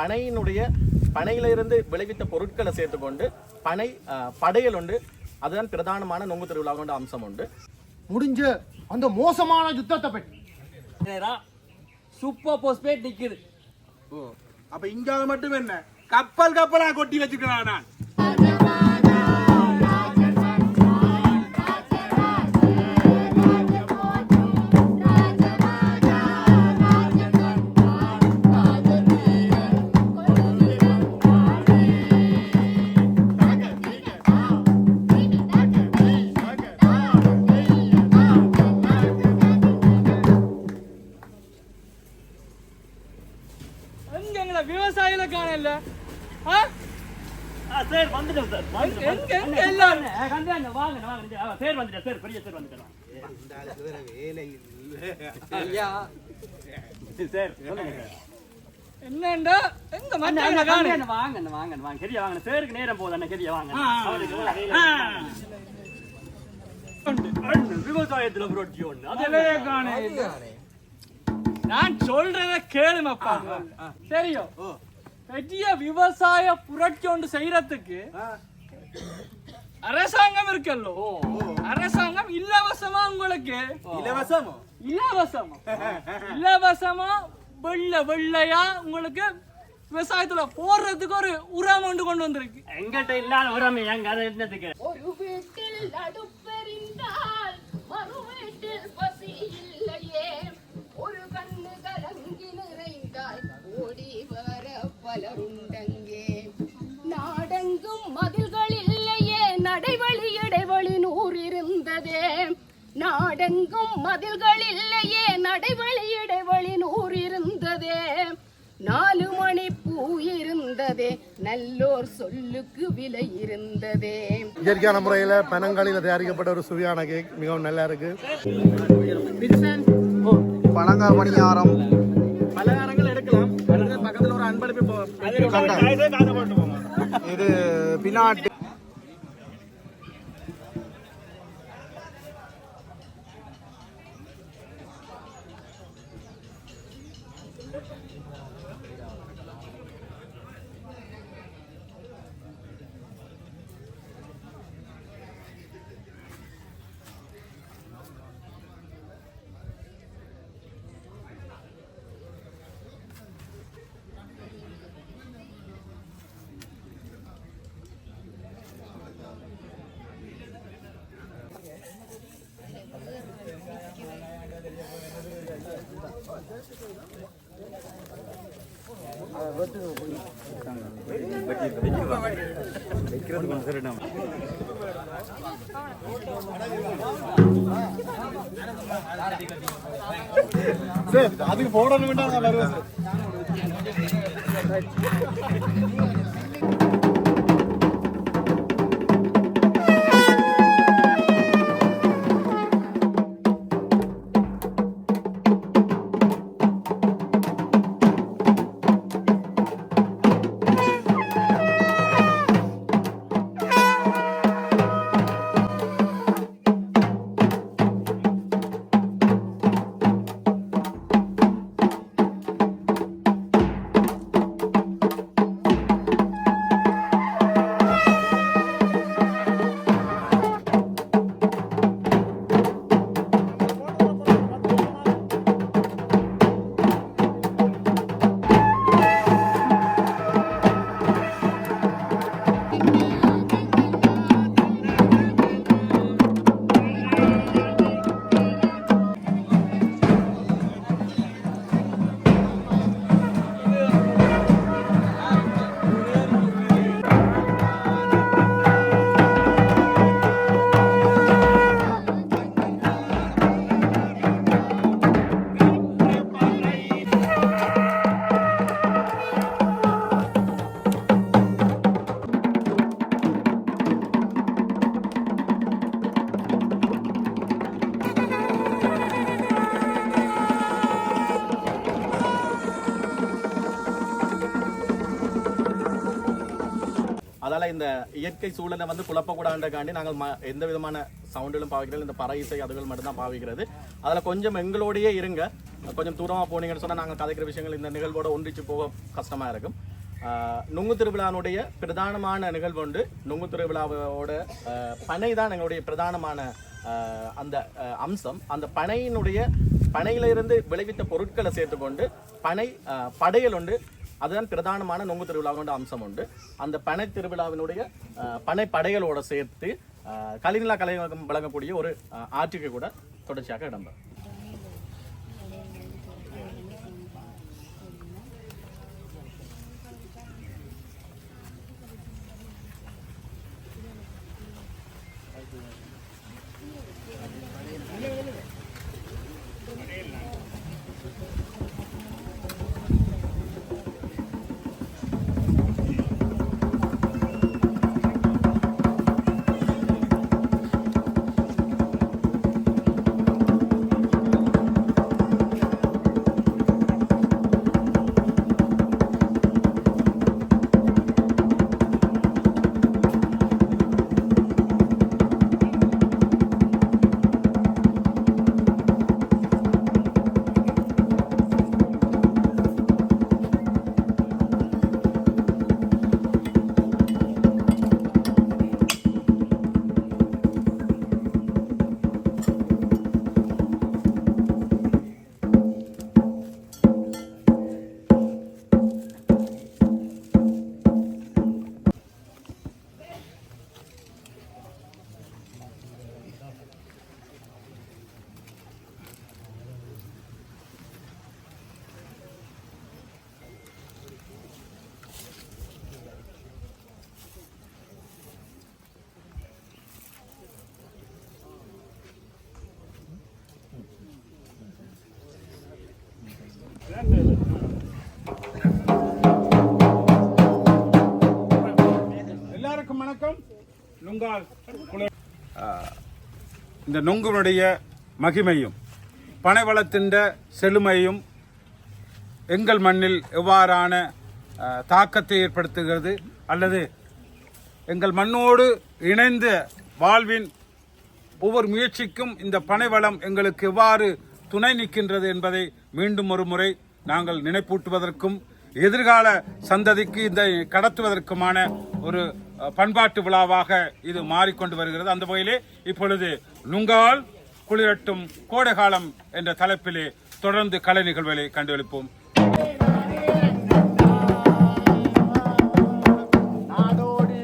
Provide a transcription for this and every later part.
பனையினுடைய பனையிலிருந்து விளைவித்த பொருட்களை சேர்த்துக்கொண்டு பனை படையல் உண்டு. அதுதான் பிரதானமான நொங்கு திருவிழாவோட அம்சம் உண்டு. முடிஞ்ச அந்த மோசமான யுத்தத்தை பற்றி. சூப்பர் போஸ்ட்பேட் நிக்குது. அப்ப இங்க மட்டும் என்ன? கப்பல் கப்பலா கொட்டி வச்சுக்கிறான் நான்? எங்க எங்களை விவசாயில காணல? ஆ? சார் வந்துட்டோம் சார் எங்க எங்க எங்க எல்லாரும் கண்டாங்க வாங்க வாங்க சார் வந்துட்டேன் சார் பெரிய சார் வந்துட்டேன் சார் சொல்லுங்க. சார் என்னண்டா? எங்க மச்சான் வாங்க வாங்க அண்ணா, வாங்க சரியா வாங்க சேருக்கு நேரம் அண்ணா சரியா வாங்க விவசாயத்துல புரட்சி ஒண்ணு. அதிலேயே காணே நான் சொல்றத கேளுமப்பா தெரியும். பெரிய விவசாய புரட்சி ஒன்று செய்யறதுக்கு அரசாங்கம் இருக்கல்லோ. அரசாங்கம் இலவசமா உங்களுக்கு இலவசமோ? இலவசமா. இலவசமா வெள்ள வெள்ளையா உங்களுக்கு விவசாயத்துல போடுறதுக்கு ஒரு உரம் ஒன்று கொண்டு வந்திருக்கு. எங்கிட்ட இல்லாத உரமே எங்க அதை என்னத்துக்கு ஒரு வீட்டில் அடுப்பெறிந்தால் மறு வீட்டில் பலருண்டங்கே நாடெங்கும் மதில்கள் இல்லையே நடைவழி இடைவெளி நூறு இருந்ததே. நாடெங்கும் மதில்கள் இல்லையே நடைவழி இடைவெளி நூறு இருந்ததே. நாலு மணி பூ இருந்ததே நல்லோர் சொல்லுக்கு விலை இருந்ததே. இயற்கையான முறையில் பனங்காலியில் தயாரிக்கப்பட்ட ஒரு சுவையான கேக் மிகவும் நல்லா இருக்கு. பனங்கால் பணியாரம் பலகாரங்கள் இது ஒரு அன்பளிப்பு அதுக்கு போடணும் வருவேன் இயற்கை சூழலை வந்து குழப்பக்கூடாதுன்றக்காண்டி நாங்கள் ம- எந்த விதமான சவுண்டிலும் பாவிக்கிறது இந்த பற இசை அதுகள் மட்டும்தான் பாவிக்கிறது. அதில் கொஞ்சம் எங்களோடையே இருங்க. கொஞ்சம் தூரமாக போனீங்கன்னு சொன்னால் நாங்கள் கதைக்கிற விஷயங்கள் இந்த நிகழ்வோடு ஒன்றிச்சு போக கஷ்டமாக இருக்கும். நுங்கு திருவிழானுடைய பிரதானமான நிகழ்வு உண்டு. நுங்கு திருவிழாவோட பனை தான் எங்களுடைய பிரதானமான அந்த அம்சம். அந்த பனையினுடைய பனையிலிருந்து விளைவித்த பொருட்களை சேர்த்துக்கொண்டு பனை படையல் உண்டு. அதுதான் பிரதானமான நொங்கு திருவிழாவோட அம்சம் உண்டு. அந்த பனை திருவிழாவினுடைய பனை படையலோட சேர்த்து கலிநிலா கலையகம் வழங்கக்கூடிய ஒரு ஆஹ், ஆற்றுக்கு கூட தொடர்ச்சியாக இடம்பெறும் வணக்கம். நுங்கால் இந்த நுங்குனுடைய மகிமையும் பனைவளத்தின் செழுமையும் எங்கள் மண்ணில் எவ்வாறான தாக்கத்தை ஏற்படுத்துகிறது அல்லது எங்கள் மண்ணோடு இணைந்த வாழ்வின் ஒவ்வொரு முயற்சிக்கும் இந்த பனைவளம் எங்களுக்கு எவ்வாறு துணை நிற்கின்றது என்பதை மீண்டும் ஒரு முறை நாங்கள் நினைப்பூட்டுவதற்கும் எதிர்கால சந்ததிக்கு இதை கடத்துவதற்குமான ஒரு பண்பாட்டு விழாவாக இது மாறிக்கொண்டு வருகிறது. அந்த வகையிலே இப்பொழுது நுங்கால் குளிரட்டும் கோடைகாலம் என்ற தலைப்பிலே தொடர்ந்து கலை நிகழ்வுகளை கண்டுகளிப்போம் நாடோடி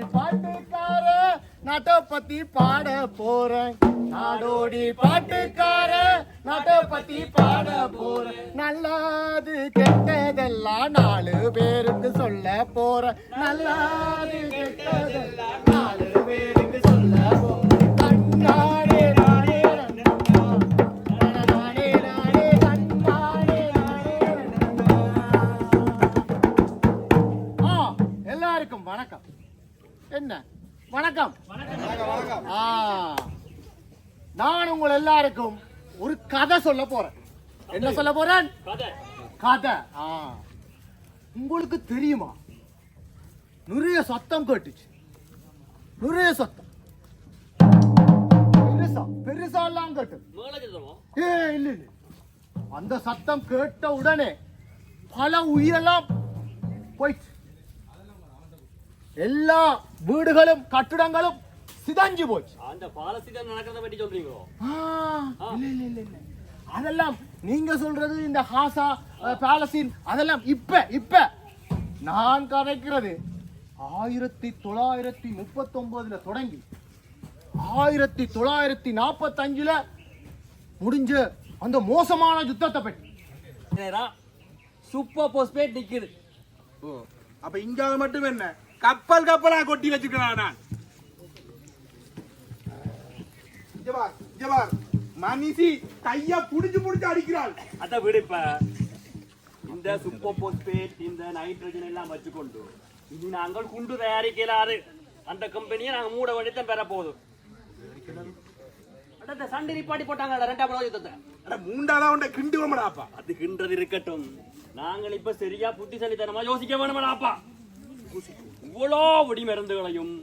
நாட்டை பத்தி பாட போறேன். நாடோடி பாட்டுக்கார நாட்டை பத்தி பாட போறேன் நல்லது கெட்டதெல்லாம் நாலு பேருக்கு சொல்ல போறேன் நல்லது கெட்டதெல்லாம் நாலு பேருக்கு சொல்ல. ஆ, எல்லாருக்கும் வணக்கம். என்ன? வணக்கம். ஆ, நான் உங்கள் எல்லாருக்கும் ஒரு கதை சொல்ல போறேன். என்ன சொல்ல போறேன்? கதை. ஆ. உங்களுக்கு தெரியுமா? நிறைய சத்தம் கேட்டுச்சு. நிறைய சத்தம். பெருசா பெருசா எல்லாம் கேட்டு ஏ இல்ல இல்ல. அந்த சத்தம் கேட்ட உடனே பல உயிரெல்லாம் போயிடுச்சு. எல்லா வீடுகளும் கட்டிடங்களும் சிதஞ்சு போச்சு. அந்த பாலஸ்தீன் நடக்கிறத பற்றி சொல்றீங்களோ ஆ, இல்ல இல்ல இல்ல இல்ல. அதெல்லாம் நீங்க சொல்றது இந்த ஹாசா பாலஸ்தீன் அதெல்லாம் இப்ப இப்ப. நான் கதைக்கிறது ஆயிரத்தி தொள்ளாயிரத்தி முப்பத்தி ஒன்பதுல தொடங்கி ஆயிரத்தி தொள்ளாயிரத்தி நாற்பத்தி அஞ்சுல முடிஞ்ச அந்த மோசமான யுத்தத்தை பற்றி. சூப்பர் போஸ்ட்பேட் நிக்குது. ஓ அப்ப இங்கால மட்டும் என்ன? கப்பல் கப்பலா கொட்டி வச்சிருக்கிறான் நான்? இங்க பார், இங்க பார். மனுஷி கைய புடிச்சு புடிச்சு அடிக்கிறாள். அத விடுப்ப இந்த சூப்பர் போஸ்ட்பேட் இந்த நைட்ரஜன் எல்லாம் வச்சுக்கொண்டு இது நாங்கள் குண்டு தயாரிக்கலாறு. அந்த கம்பெனியை நாங்க மூட வேண்டியதான் பெற போதும் சண்டை நிப்பாட்டி போட்டாங்க ரெண்டாம் யுத்தத்தை. அட மூண்டாதான் உண்ட கிண்டு வமடாப்பா அது கின்றது இருக்கட்டும். நாங்கள் இப்ப சரியா புத்திசாலித்தனமா யோசிக்க வேணுமாப்பா இவ்வளோ வெடி மருந்துகளையும்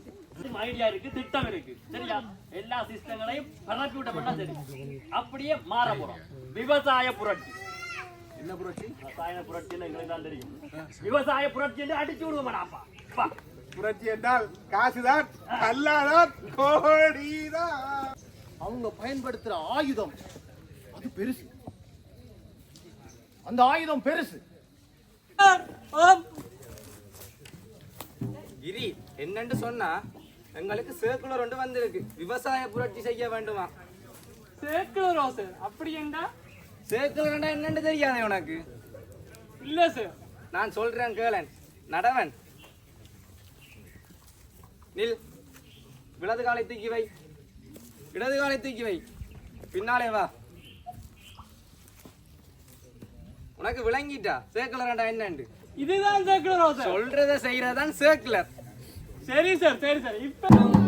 ஐடியா இருக்கு திட்டம் இருக்கு. சரியா? எல்லா சிஸ்டங்களையும் பரப்பி விட்டோம்னா சரி. அப்படியே மாற போறோம். விவசாய புரட்சி. என்ன புரட்சி? ரசாயன புரட்சின்னு எங்களுக்கு தான் தெரியும். விவசாய புரட்சி என்று அடிச்சு விடுவோமாடாப்பா புரட்சி என்றால் காசுதான் கல்லாதான் கோடிதான். அவங்க பயன்படுத்துற ஆயுதம் அது பெருசு. அந்த ஆயுதம் பெருசு. கிரி என்னன்னு சொன்னா எங்களுக்கு சேர்க்குலர் ஒன்று வந்திருக்கு. விவசாய புரட்சி செய்ய வேண்டுமா? சேர்க்கல ரோசு அப்படி என்றா? சேர்க்குலர்னா என்னன்னு தெரியாதே உனக்கு. இல்ல சார். நான் சொல்றேன் கேளன். நடவன். நில். விலது காலை தூக்கி வை. இடது காலை தூக்கி வை. பின்னாலே வா. உனக்கு விளங்கிட்டா? சேர்க்குலர்டா என்னண்டு? இதுதான் சேர்க்கல ரோசு சொல்றத செய்யறதான் சேர்க்குலர் சரி சார் சரி சார். இப்ப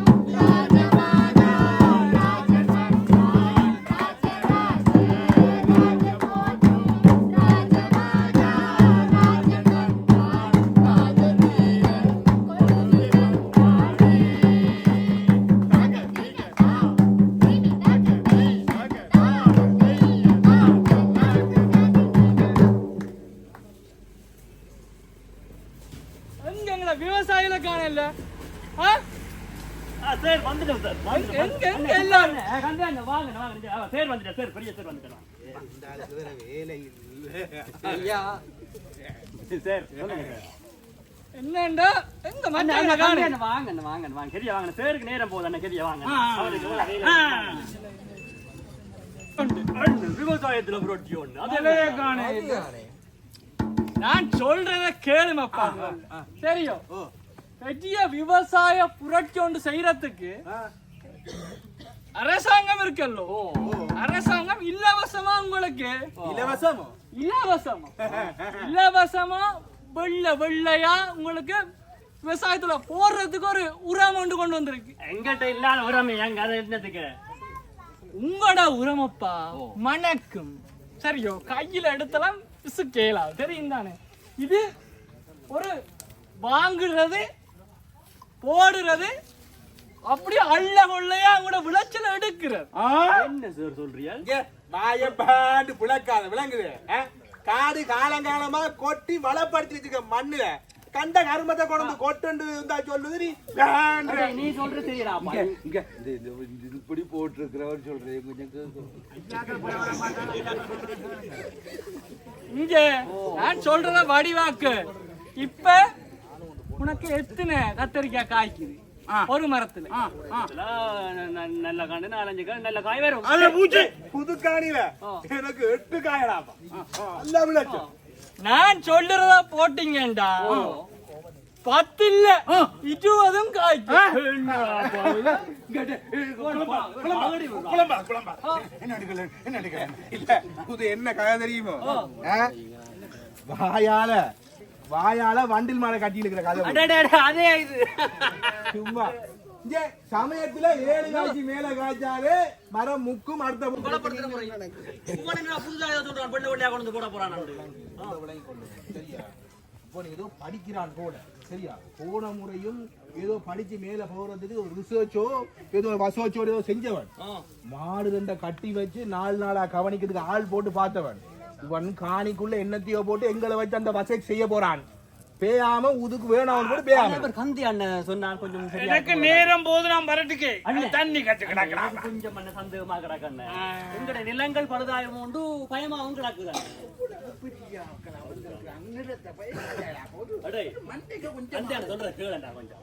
கண்டாங்க, வாங்க வாங்க வந்துட்டேன் சார் பெரிய சார் வந்துட்டேன் சார் சொல்லுங்க. சார் என்னண்டா? எங்க மச்சான் வாங்க வாங்க வாங்க வாங்க. கெரிய வாங்க சாருக்கு நேரம் போகுது அண்ணா கெரிய வாங்க விவசாயத்துல புரட்சி ஒண்ணு அதே காணே. நான் சொல்றத கேளுமப்பா சரியோ பெரிய விவசாய புரட்சி ஒன்று செய்யறதுக்கு அரசாங்கம் இருக்கல்லோ? அரசாங்கம் இலவசமா உங்களுக்கு? இலவசமோ? இலவசமா. இலவசமா வெள்ள வெள்ளையா உங்களுக்கு விவசாயத்துல போடுறதுக்கு ஒரு உரம் ஒன்று கொண்டு வந்திருக்கு. எங்கிட்ட இல்லாத உரமே எங்க அதை என்னத்துக்கு? உங்களோட உரமப்பா மணக்கும். சரியோ கையில எடுத்தலாம் கேளாம் தெரியும் தானே? இது ஒரு வாங்குறது போடுறது அப்படியே அள்ள கொள்ளையா உங்களோட விளைச்சல் எடுக்கிறது. என்ன சார் சொல்றியா இங்க வாயப்பாண்டு புழக்காத விளங்குது? காடு காலங்காலமா கொட்டி வளப்படுத்தி வச்சுக்க மண்ணுல. கண்ட கருமத்தை கொண்டு கொட்டுண்டு இருந்தா சொல்லுது நீ நீ சொல்றது தெரியலாப்பா இங்க இப்படி போட்டிருக்கிறவர் சொல்றேன் கொஞ்சம் இங்க நான் சொல்றத வடிவாக்கு. இப்ப உனக்கு எத்தனை கத்தரிக்காய் காய்க்குது? ஒரு மரத்துல. நல்ல கண்டு நாலஞ்சு கண்டு நல்ல காய் வரும் அது பூச்சி. புது காணில எனக்கு எட்டு காயடாப்பா நல்ல விளைச்சம் நான் சொல்றத போட்டீங்கடா பத்து இல்ல இருபதும் குழம்பா என்ன அடிக்கல என்ன அடிக்கல? இல்ல புது என்ன கதை தெரியுமோ? வாயால வாயால வண்டில் மேல கட்டி இருக்கிற கதை அடே, அடே, அடே, அதே. இது சும்மா இங்க சமயத்துல ஏழு காய்ச்சி மேல காய்ச்சாவே மரம் முக்கும் அடுத்த ஏதோ படிக்கிறான் போல சரியா போன முறையும் ஏதோ படிச்சு மேல போறதுக்கு ஒரு ரிசர்ச்சோ ஏதோ வசோச்சோ ஏதோ செஞ்சவன் மாடு ரெண்ட கட்டி வச்சு நாலு நாளா கவனிக்கிறதுக்கு ஆள் போட்டு பார்த்தவன் இவன் காணிக்குள்ள என்னத்தையோ போட்டு எங்களை வச்சு அந்த வசை செய்ய போறான். பேயாம உதுக்கு வேணாம் கூட பேயாம. கந்தி அண்ணன் சொன்னான் கொஞ்சம் சரியா எனக்கு. நேரம் போது நான் வரட்டுக்கு. தண்ணி கட்டு எனக்கு கொஞ்சம் அண்ணன் சந்தேகமா கிடக்கண்ண எங்கட நிலங்கள் பழுதாயம் உண்டு பயமாவும் கிடக்குதான் அடே, அந்த அண்ணன் சொல்றத கேளுடா கொஞ்சம்.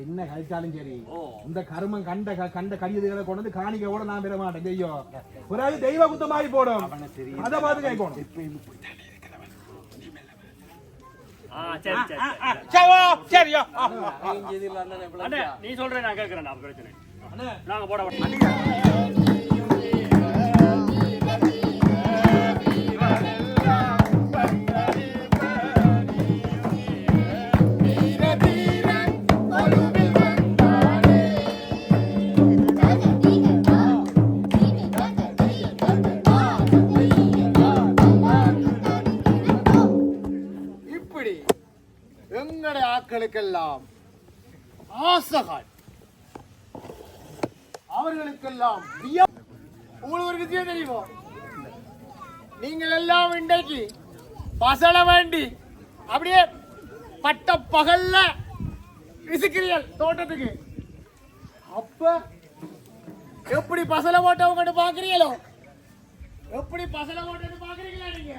என்ன கழிச்சாலும் சரி. ஓ. இந்த கருமம் கண்ட க- கண்ட கடிதங்களை கொண்டு வந்து காணிக்க கூட நான் பெற மாட்டேன் ஐயோ பிறகு தெய்வ குத்த மாதிரி போடும் அதை பார்த்து கேட்கணும் நீ சொல்ற நான் கேட்கறேன் நான் பிரச்சனை. நாங்க போட பசல வேண்டி. அப்படியே பட்ட பகல்ல விசுக்கிறீர்கள் தோட்டத்துக்கு. அப்ப எப்படி பசல போட்டவங்க பாக்குறீங்களோ? எப்படி பசல போட்டு பாக்குறீங்களா நீங்க?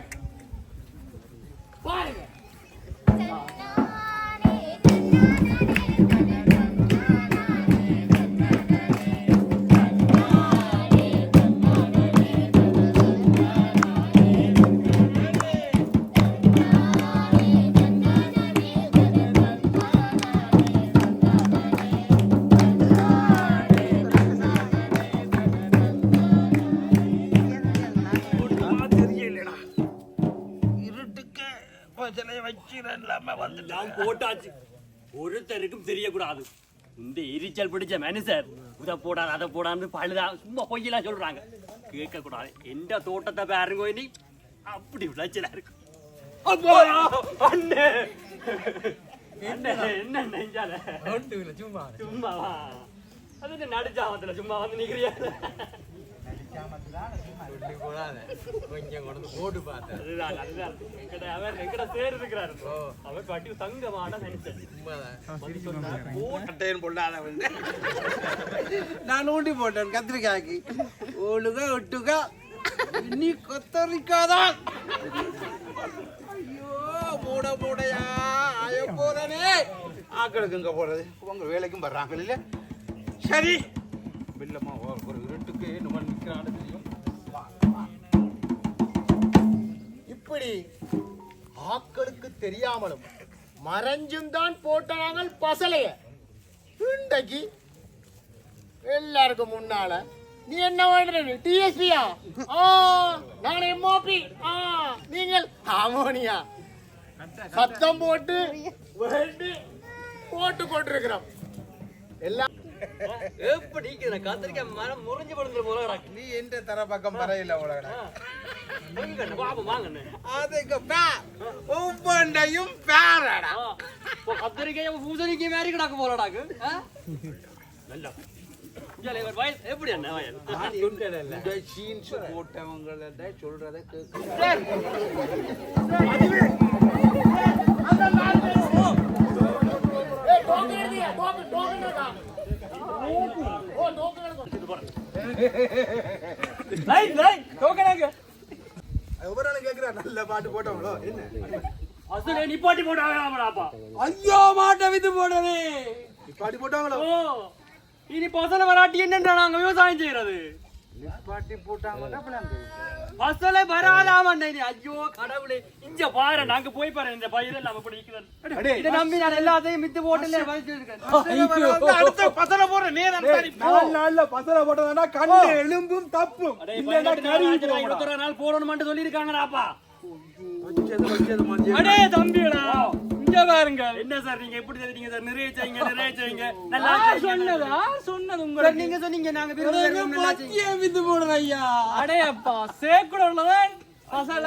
பாரு போட்டாச்சு. ஒருத்தருக்கும் தெரியக்கூடாது. இந்த எரிச்சல் பிடிச்ச மனுஷர் இதை போடாது அதை போடான்னு பழுதா சும்மா பொய்யெல்லாம் சொல்றாங்க. கேட்க கூடாது எந்த தோட்டத்தை பாருங்க இனி? அப்படி விளைச்சலா இருக்கும். அண்ணே. என்ன நெஞ்சால? சும்மா சும்மாவா? அது என்ன நடுச்சாமத்துல சும்மா வந்து நிக்கிறியா? அதுதான், அதுதான். எங்கட அவர் எங்கட சேர் இருக்கிறாரு. அவர் பாட்டி தங்கமான சொன்னார், "போட்டு நான் ஊட்டி போட்டேன் கத்திரிக்காய்க்கு. ஒழுக ஒட்டுக. நீ கொத்தரிக்காதான் ஐயோ மூட மூடையா? ஆய போறனே. ஆக்களுக்கு இங்க போறது. உங்க வேலைக்கும் வர்றாங்க இல்ல சரி. ஓ- ஒரு இருட்டுக்கு நம்ம நிக்கிறான்னு இப்படி ஆக்களுக்கு தெரியாமலும் மறைஞ்சும் தான் போட்ட நாங்கள் பசலைய. இன்றைக்கு எல்லாருக்கும் முன்னால நீ என்ன வேண்டுறது டிஎஸ்பியா ஆ நான் எம்ஓபி ஆ நீங்கள் அமோனியா சத்தம் போட்டு வேண்டி போட்டு கொண்டிருக்கிறோம். எல்லாம் எப்படி கத்திரிக்காய் மரம் முறிஞ்சு படுந்துற போல. நீ எந்த தர பக்கம் வரையில உலக வாங்கண்ணே, பாப்போம், வாங்கண்ணே. அதுக்கு ஒவ்வொன்றையும் பேரடா. கத்திரிக்காய் பூசணிக்காய் மாதிரி கிடக்கு போலடாக்கு? நல்லா. எப்படி சீன்ஸ் போட்டவங்கள சொல்றத கேட்க நல்ல பாட்டு போட்டவங்களோ என்ன அசலே நிப்பாட்டி போட்டாங்களாப்பா ஐயோ மாட்டை வித்து போடவே பாட்டி போட்டாங்களோ இனி பசல வராட்டி என்னன்றா நாங்க விவசாயம் செய்யறது? வராதாமண்டே நீ. ஐயோ கடவுளே. இங்க பாரு நாங்க போய் பாரு இந்த பயிர் எல்லாம் அப்படி இருக்கிறது இதை நம்பி நான் எல்லாத்தையும் மித்து போட்டு வச்சிருக்கேன் அடுத்த பசல போற நேரம் நாலு நாள்ல பசல போட்டதுனா கண்ணு எலும்பும் தப்பும். இருபத்தி நாள் போடணும்னு சொல்லியிருக்காங்கடாப்பா அடே தம்பிடா. இங்க பாருங்க. என்ன சார் நீங்க எப்படி தெரியுங்க சார்? நிறைய செய்யுங்க நிறைய செய்யுங்க. நல்லா. சொன்னதா? சொன்னது உங்களுக்கு. நீங்க சொன்னீங்க நாங்க செய்யுங்க. வித்து போடுற ஐயா. அடையப்பா சேக்குட உள்ளதான் பசல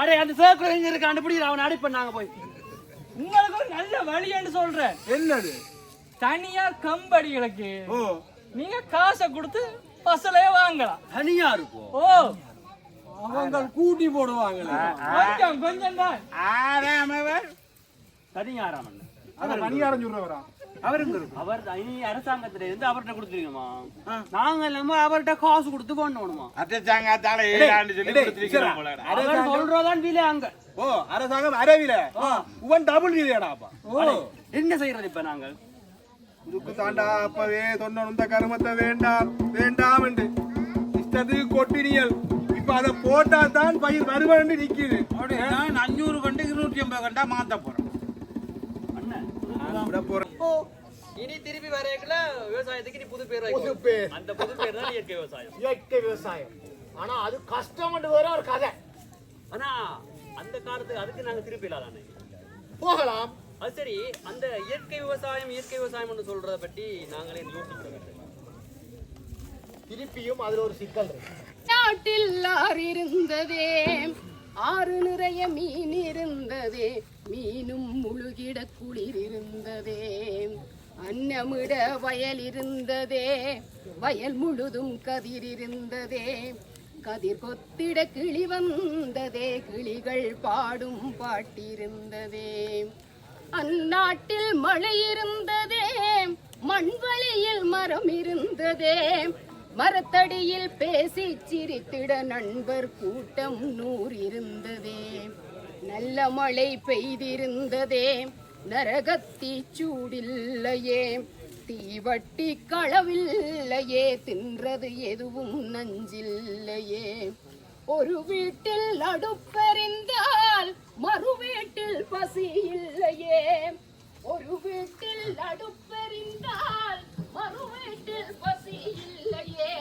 அடே அந்த சேர்க்குள்ள எங்க இருக்கு? கண்டுபிடிக்கிற அவன் அடிப்பேன் நாங்க போய். உங்களுக்கு ஒரு நல்ல வழின்னு சொல்றேன். என்னது? தனியார் கம்பெனிகளுக்கு ஓ. நீங்க காசை கொடுத்து பசலையே வாங்கலாம். தனியா இருக்கும் ஓ. அவங்க கூட்டி போடுவாங்களே. கொஞ்சம் கொஞ்சம் தான். ஆறாமவர்? அதான் மணியாரம் சொல்றவரா அவருங்க அவர் இனி அரசாங்கத்துல இருந்து அவர்கிட்ட கொடுத்துருக்கணுமா நாங்க இல்லாம அவர்கிட்ட காசு கொடுத்து பண்ணணுமா அட்டச்சாங்காத்தால ஏழாண்டு சொல்லி கொடுத்திருக்கிறோம் போல அவர் சொல்றதான் விலை அங்க. ஓ அரசாங்கம் அரவில உவன் டபுள் ரீதியாடாப்பா அடே, என்ன செய்யறது இப்ப நாங்கள்? இதுக்கு தாண்டா அப்பவே சொன்ன இந்த கருமத்தை வேண்டாம் வேண்டாம் என்று இஷ்டத்துக்கு கொட்டினியல். இப்ப அதை போட்டா தான் பயிர் வருவன்னு நிக்குது. நான் அஞ்சூறு கண்டு இருநூற்றி ஐம்பது கண்டா மாத்த போறேன். இனி திருப்பி வரையக்குள்ள விவசாயத்துக்கு நீ புது பேர் புது பேர். அந்த புது பேர் தான் இயற்கை விவசாயம். இயற்கை விவசாயம். ஆனா அது கஷ்டம் வேற ஒரு கதை. ஆனா அந்த காலத்துக்கு அதுக்கு நாங்க திருப்பி இல்லாதானே போகலாம். அது சரி அந்த இயற்கை விவசாயம் இயற்கை விவசாயம் சொல்றத பற்றி நாங்களே யோசிக்கிறோம் திருப்பியும் அதுல ஒரு சிக்கல் இருக்கு. நாட்டில் ஆறு இருந்ததே. ஆறு நிறைய மீன் இருந்ததே. மீனும் முழுகிட குளிர் இருந்ததே. அன்னமிட வயல் இருந்ததே. வயல் முழுதும் கதிர் இருந்ததே. கதிர் கொத்திட கிளி வந்ததே. கிளிகள் பாடும் பாட்டிருந்ததே அந்நாட்டில் மழை இருந்ததே. மண்வழியில் மரம் இருந்ததே. மரத்தடியில் பேசி சிரித்திட நண்பர் கூட்டம் நூறு இருந்ததே. நல்ல மழை பெய்திருந்ததே. நரகத்தி சூடில்லையே. தீவட்டி களவில்லையே. தின்றது எதுவும் நஞ்சில்லையே. ஒரு வீட்டில் அடுப்பெறிந்தால் மறு வீட்டில் பசி இல்லையே ஒரு வீட்டில் அடுப்பெறிந்தால் மறு பசி இல்லையே.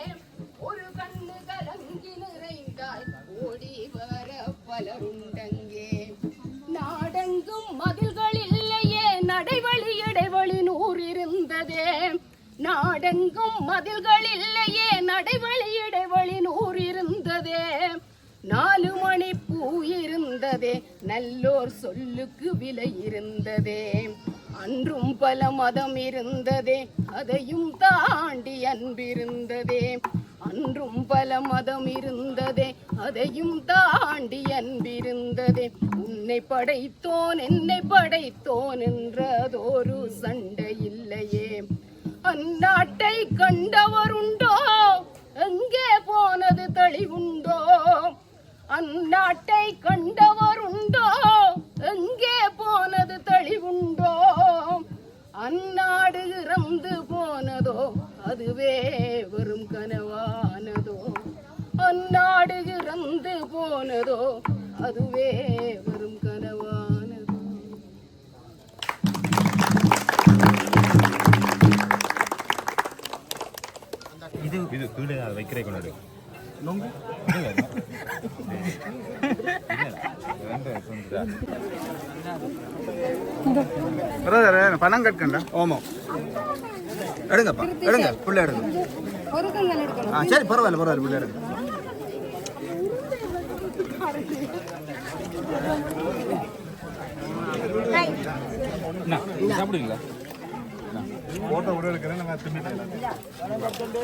ஒரு கண்ணு கலங்கி நிறைந்தால் ஓடி வர பலருண்டங்கே நாடெங்கும் மதில்கள் இல்லையே. நடைவழி இடைவழி நூறு இருந்ததே. நாடெங்கும் மதில்கள் இல்லையே. நடைவழி இடைவெளி நூறு இருந்ததே. நாலு மணி பூ இருந்ததே. நல்லோர் சொல்லுக்கு விலை இருந்ததே. அன்றும் பல மதம் இருந்ததே அதையும் தாண்டி அன்பிருந்ததே. அன்றும் பல மதம் இருந்ததே அதையும் தாண்டி அன்பிருந்ததே. உன்னை படைத்தோன் என்னை படைத்தோன் என்றதொரு சண்டை இல்லையே. அந்நாட்டை கண்டவருண்டோ எங்கே போனது தெளிவுண்டோ? அந்நாட்டை கண்டவருண்டோ எங்கே போனது தெளிவுண்டோ அந்நாடு இறந்து போனதோ அதுவே வெறும் கனவானதோ அந்நாடு இறந்து போனதோ அதுவே வெறும் கனவானதோ இது இது கீழே வைக்கிறே கொண்டாடு பணம் கட்டண்டா ஓமோ எடுங்கப்பா. எடுங்க. புள்ள எடுங்க. ஆ சரி பரவாயில்ல பரவாயில்ல புள்ள எடுங்க. சாப்பிடுங்களா போட்டோ கூட எடுக்கிறேன் நாங்கள் தின்னுட்டு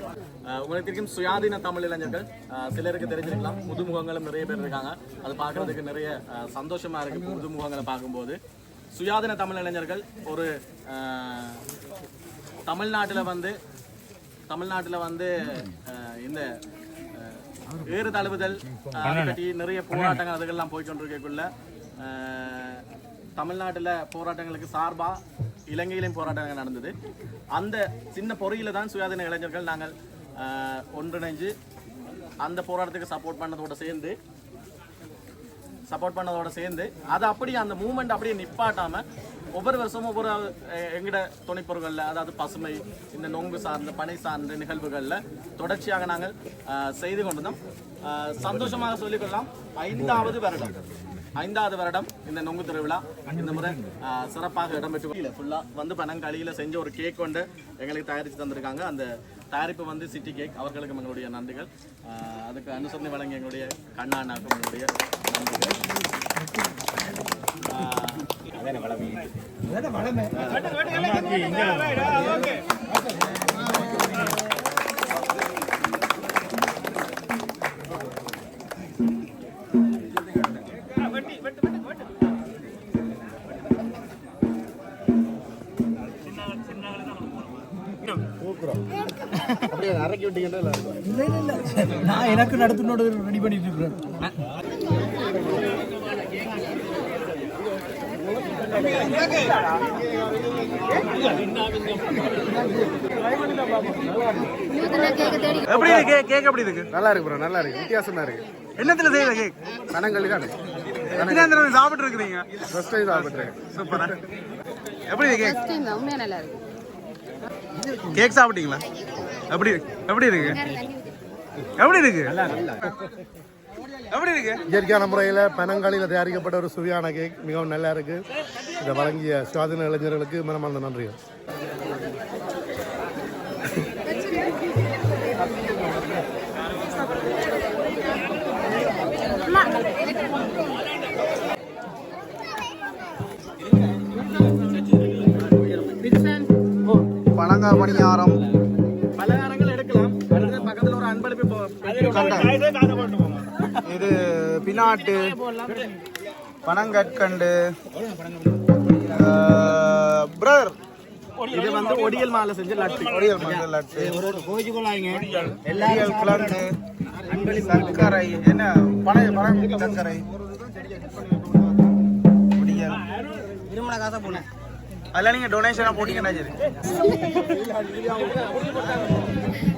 அஹ் உங்களுக்கு தெரியும் சுயாதீன தமிழ் இளைஞர்கள் சிலருக்கு தெரிஞ்சிருக்கலாம். புதுமுகங்களும் நிறைய பேர் இருக்காங்க. அது பார்க்கறதுக்கு நிறைய சந்தோஷமா இருக்கு புதுமுகங்களை பார்க்கும்போது. சுயாதீன தமிழ் இளைஞர்கள் ஒரு தமிழ்நாட்டுல வந்து தமிழ்நாட்டுல வந்து இந்த ஏறு தழுவுதல் பற்றி நிறைய போராட்டங்கள் அதுக்கெல்லாம் போய்கொண்டிருக்கக்குள்ள தமிழ்நாட்டுல போராட்டங்களுக்கு சார்பா இலங்கையிலும் போராட்டங்கள் நடந்தது. அந்த சின்ன பொறியில தான் சுயாதீன இளைஞர்கள் நாங்கள் ஒன்றிணைஞ்சு அந்த போராட்டத்துக்கு சப்போர்ட் பண்ணதோட சேர்ந்து சப்போர்ட் பண்ணதோட சேர்ந்து அதை அப்படியே அந்த மூமெண்ட் அப்படியே நிப்பாட்டாம ஒவ்வொரு வருஷமும் ஒவ்வொரு எங்கட துணைப்பொருள்களில் அதாவது பசுமை இந்த நொங்கு சார்ந்த பனை சார்ந்த நிகழ்வுகளில் தொடர்ச்சியாக நாங்கள் செய்து கொண்டிருந்தோம். சந்தோஷமாக சொல்லிக்கொள்ளலாம். ஐந்தாவது வருடம். ஐந்தாவது வருடம் இந்த நொங்கு திருவிழா இந்த முறை சிறப்பாக இடம்பெற்று ஃபுல்லாக வந்து பனங்காலியில் செஞ்ச ஒரு கேக் கொண்டு எங்களுக்கு தயாரித்து தந்திருக்காங்க. அந்த தயாரிப்பு வந்து சிட்டி கேக் அவர்களுக்கு எங்களுடைய நன்றிகள். அதுக்கு அனுசரணை வழங்கிய எங்களுடைய கண்ணாண்ணாக்கும் எங்களுடைய நன்றிகள். நான் எனக்கு நடத்தினோட ரெடி பண்ணிட்டு இருக்கிறேன் எப்படி இருக்கு? கேக் கேக் எப்படி இருக்கு? நல்லா இருக்கு ப்ரோ நல்லா இருக்கு. வித்தியாசமா இருக்கு. என்னத்துல செய்யல கேக் பனங்கல்லி தான். எத்தனை சாப்பிட்டு இருக்கிறீங்க? ஃபர்ஸ்ட் டைம் சாப்பிட்றேன் சூப்பரா. எப்படி இருக்கு கேக் உண்மையா நல்லா இருக்கு. கேக் சாப்பிட்டீங்களா? எப்படி எப்படி இருக்கு. எப்படி இருக்கு. எப்படி இருக்கு. இயற்கையான முறையில் பனங்காலியில் தயாரிக்கப்பட்ட ஒரு சுவையான கேக் மிகவும் நல்லா இருக்கு. இதை வழங்கிய சுவாதீன இளைஞர்களுக்கு மனமார்ந்த நன்றிகள். பனங்காய் பணியாரம் இது பினாட்டு பனங்கற்கண்டு பிரதர் இது வந்து ஒடியல் மாலை செஞ்ச லட்டு. ஒடியல் மஞ்சள் லட்டு. ஒடியல். கிழங்கு சர்க்கரை என்ன பனை பனை சர்க்கரை. ஒடியல். அதில் நீங்கள் டொனேஷனாக போட்டீங்கன்னா சரி.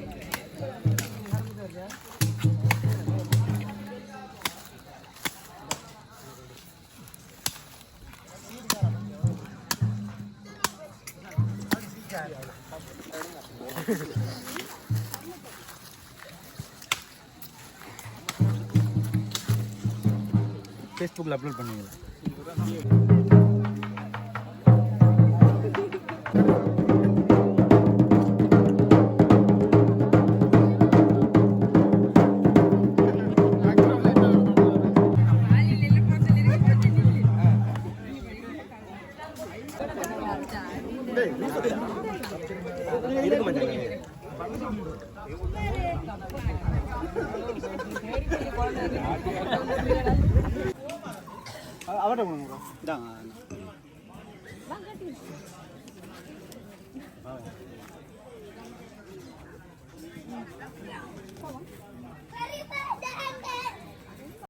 ஃபேஸ்புக்கில் அப்லோட் பண்ணுவீங்களா?